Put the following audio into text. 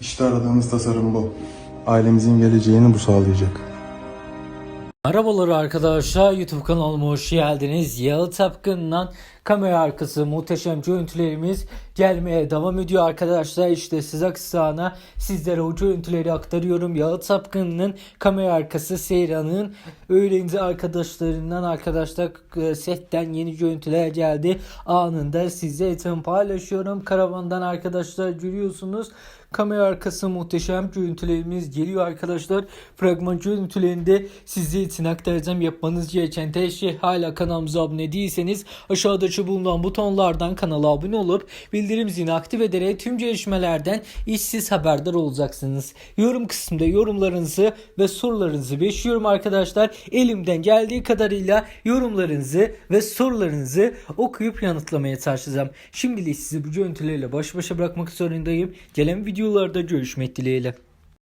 İşte aradığımız tasarım bu. Ailemizin geleceğini bu sağlayacak. Merhabalar arkadaşlar YouTube kanalıma hoş geldiniz. Yağı Tapkın'dan kamera arkası muhteşem görüntülerimiz gelmeye devam ediyor arkadaşlar. İşte size kısana sizlere o görüntüleri aktarıyorum. Yağı Tapkın'ın kamera arkası Seyran'ın öğrenci arkadaşlarından arkadaşlar e, setten yeni görüntüler geldi. Anında size için paylaşıyorum. Karavandan arkadaşlar görüyorsunuz. Kamera arkası muhteşem görüntülerimiz geliyor arkadaşlar. Fragman görüntülerinde size için aktaracağım. Yapmanız gereken tek şey hala kanalımıza abone değilseniz aşağıdaki bulunan butonlardan kanala abone olup bildirim zilini aktif ederek tüm gelişmelerden işsiz haberdar olacaksınız. Yorum kısmında yorumlarınızı ve sorularınızı bekliyorum arkadaşlar. Elimden geldiği kadarıyla yorumlarınızı ve sorularınızı okuyup yanıtlamaya çalışacağım. Şimdilik sizi bu görüntülerle baş başa bırakmak zorundayım. Gelen videolarda görüşmek dileğiyle.